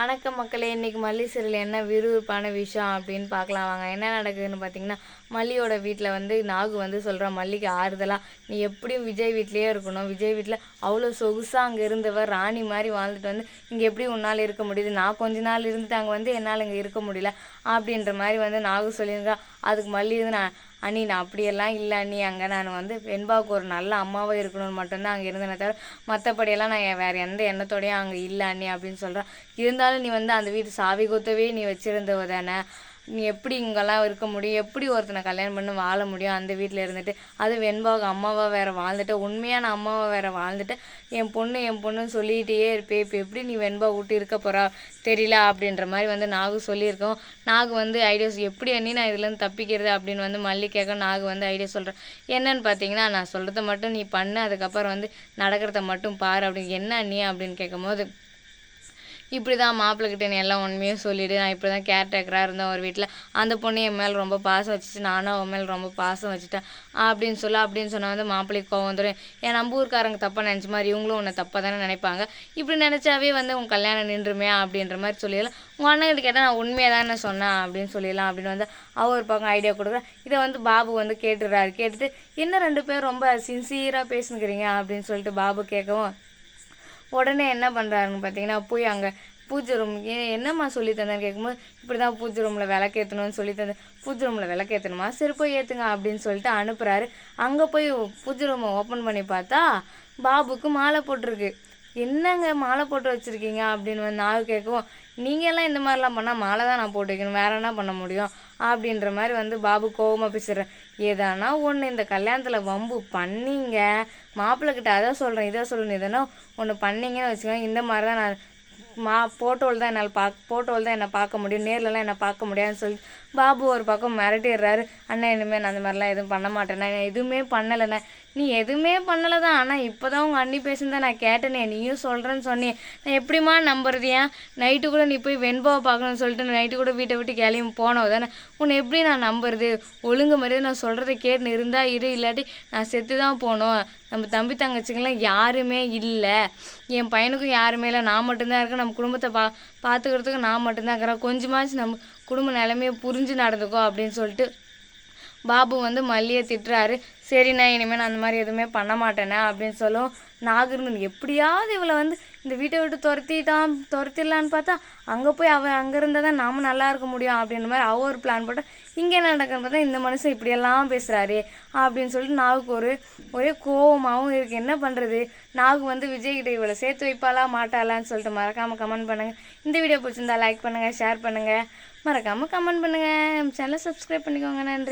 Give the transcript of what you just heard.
வணக்கம் மக்களே இன்னைக்கு மல்லி சிறில் என்ன விறுவிறுப்பான விஷயம் அப்படின்னு பார்க்கலாம். வாங்க என்ன நடக்குதுன்னு பார்த்தீங்கன்னா மல்லியோட வீட்டில் வந்து நாகு வந்து சொல்கிறா மல்லிக்கு ஆறுதலாக நீ எப்படியும் விஜய் வீட்லேயே இருக்கணும். விஜய் வீட்டில் அவ்வளோ சொகுசாக அங்கே இருந்தவர் ராணி மாதிரி வாழ்ந்துட்டு வந்து இங்கே எப்படி உன்னால் இருக்க முடியுது? நான் கொஞ்ச நாள் இருந்துட்டு அங்கே வந்து என்னால் இங்கே இருக்க முடியல. அப்படின்ற மாதிரி வந்து நாகு சொல்லியிருக்கா அதுக்கு மல்லி வந்து நான் அண்ணி நான் அப்படியெல்லாம் இல்லை அண்ணி. அங்கே நான் வந்து வெண்பாவுக்கு ஒரு நல்ல அம்மாவாக இருக்கணும்னு மட்டும்தான் அங்கே இருந்தேனே தவிர மற்றபடியெல்லாம் நான் வேறு எந்த எண்ணத்தோடையும் அங்கே இல்லை அண்ணி அப்படின்னு சொல்கிறேன் இருந்தாலும் நீ வந்து அந்த வீட்டு சாவி கொத்தவே நீ வச்சுருந்தவ தானே. எப்படி இங்கெல்லாம் இருக்க முடியும்? எப்படி ஒருத்தனை கல்யாணம் பண்ணி வாழ முடியும்? அந்த வீட்டில் இருந்துட்டு அது வெண்பாவுக்கு அம்மாவாக வேற வாழ்ந்துட்டு உண்மையான அம்மாவை வேற வாழ்ந்துட்டு என் பொண்ணு என் பொண்ணுன்னு சொல்லிகிட்டே இருப்பே. இப்போ எப்படி நீ வெண்பா விட்டு இருக்க போகிறா தெரியல அப்படின்ற மாதிரி வந்து நாகு சொல்லியிருக்கோம். நாகு வந்து ஐடியாஸ் எப்படி அண்ணி நான் இதுலேருந்து தப்பிக்கிறது அப்படின்னு வந்து மல்லி கேட்க நாகு வந்து ஐடியா சொல்கிறேன் என்னன்னு பார்த்தீங்கன்னா நான் சொல்கிறத மட்டும் நீ பண்ணு அதுக்கப்புறம் வந்து நடக்கிறத மட்டும் பாரு அப்படின்னு. என்ன அண்ணி அப்படின்னு கேட்கும்போது இப்படி தான் மாப்பிள்ளைக்கிட்ட நீ எல்லாம் உண்மையும் சொல்லிவிடு நான் இப்படி தான் கேர்டேக்கராக இருந்தேன் ஒரு வீட்டில் அந்த பொண்ணு என் மேலே ரொம்ப பாசம் வச்சுச்சு. நானும் அவன் மேலே ரொம்ப பாசம் வச்சுட்டேன். அப்படின்னு சொல்ல அப்படின்னு சொன்னால் வந்து மாப்பிள்ளைக்கு கோவம் வந்துடும் என் நம்ம ஊருக்காரங்க தப்பாக நினச்ச மாதிரி இவங்களும் உன்னை தப்பாக தானே நினைப்பாங்க. இப்படி நினச்சாவே வந்து உன் கல்யாணம் நின்றுமே அப்படின்ற மாதிரி சொல்லிடலாம். உங்கள் அண்ணன்கிட்ட கேட்டால் நான் உண்மையாக தானே சொன்னேன் அப்படின்னு சொல்லிடலாம் அப்படின்னு வந்து அவர் ஒரு பக்கம் ஐடியா கொடுக்குறேன் இதை வந்து பாபு வந்து கேட்டுடுறாரு. கேட்டுட்டு என்ன ரெண்டு பேரும் ரொம்ப சின்சியராக பேசுனுக்கிறீங்க அப்படின்னு சொல்லிட்டு பாபு கேட்கவும் உடனே என்ன பண்ணுறாருன்னு பார்த்தீங்கன்னா போய் அங்கே பூஜை ரூம் என்னம்மா சொல்லி தந்தேன்னு கேட்கும்போது இப்படி தான் பூஜை ரூமில் விளக்கேற்றணும்னு சொல்லி தந்தேன். பூஜை ரூமில் விளக்கேற்றணுமா சரி போய் ஏற்றுங்க அப்படின்னு சொல்லிட்டு அனுப்புகிறாரு அங்கே போய் பூஜை ரூமை ஓப்பன் பண்ணி பார்த்தா பாபுக்கு மாலை போட்டிருக்கு. என்னங்க மாலை போட்டு வச்சுருக்கீங்க? அப்படின்னு வந்து நான் கேட்கவும் நீங்கள் எல்லாம் இந்த மாதிரிலாம் பண்ணால் மாலை தான் நான் போட்டு வைக்கணும். வேற என்ன பண்ண முடியும்? அப்படின்ற மாதிரி வந்து பாபு கோபமாக பேசுகிறேன் ஏதானா ஒன்று இந்த கல்யாணத்தில் வம்பு பண்ணீங்க. மாப்பிள்ளை கிட்ட அதை சொல்கிறேன் இதை சொல்கிறேன் எதனா ஒன்று பண்ணீங்கன்னு வச்சுக்கோங்க. இந்த மாதிரி தான் நான் மா ஃபோட்டோவில் தான் என்னால் பார்க்க ஃபோட்டோவில் தான் என்னை பார்க்க முடியும். நேர்லலாம் என்னை பார்க்க முடியாதுன்னு சொல்லி பாபு ஒரு பக்கம் மிரட்டிடுறாரு. அண்ணா இனிமேல் நான் அந்த மாதிரிலாம் எதுவும் பண்ண மாட்டேண்ணா நான் எதுவுமே பண்ணலைண்ணே. நீ எதுவுமே பண்ணலை தான் ஆனால் இப்போ தான் உங்கள் அண்ணி பேசுனதை நான் கேட்டேனே. நீயும் சொல்கிறேன்னு சொன்னேன். நான் எப்படிம்மா நம்புறது ஏன் நைட்டு கூட நீ போய் வெண்பாவை பார்க்கணும்னு சொல்லிட்டு நைட்டு கூட வீட்டை விட்டு கிளம்பி போனவ தானே. உன்னை எப்படி நான் நம்புறது? ஒழுங்கு மாதிரியே நான் சொல்கிறத கேட்டுன்னு இருந்தால் இரு. இல்லாட்டி நான் செத்து தான் போகணும் நம்ம தம்பி தங்கச்சிங்கெல்லாம் யாருமே இல்லை. என் பையனுக்கும் யாருமே இல்லை. நான் மட்டும்தான் இருக்கேன். நம்ம குடும்பத்தை பா பார்த்துக்கிறதுக்கு நான் மட்டும்தான் இருக்கிறேன். கொஞ்சமாச்சும் நம்ம குடும்ப நிலைமையை புரிஞ்சு நடந்துக்கோ அப்படின்னு சொல்லிட்டு பாபு வந்து மல்லியை திட்டுறாரு. சரிண்ணா இனிமேல் நான் அந்த மாதிரி எதுவுமே பண்ண மாட்டேனே அப்படின்னு சொல்லும். நாகர்மன் எப்படியாவது இவளை வந்து இந்த வீட்டை விட்டு துரத்திட்டான் துரத்திடலான்னு பார்த்தா அங்கே போய் அவன் அங்கே இருந்தால் தான் நாம் நல்லா இருக்க முடியும் அப்படின்ற மாதிரி அவ ஒரு பிளான் போட்டால் இங்கே என்ன நடக்குன்னு பார்த்தா இந்த மனுஷன் இப்படியெல்லாம் பேசுகிறாரு அப்படின்னு சொல்லிட்டு நாவுக்கு ஒரு ஒரே கோவமாகவும் இருக்குது என்ன பண்ணுறது நாவுக்கு வந்து விஜய் கிட்ட சேர்த்து வைப்பாளா மாட்டாளான்னு சொல்லிட்டு மறக்காமல் கமெண்ட் பண்ணுங்கள் இந்த வீடியோ பிடிச்சிருந்தா லைக் பண்ணுங்கள் ஷேர் பண்ணுங்கள் மறக்காமல் கமெண்ட் பண்ணுங்கள் நம்ம சேனலை சப்ஸ்கிரைப் பண்ணிக்கோங்க. நன்றி.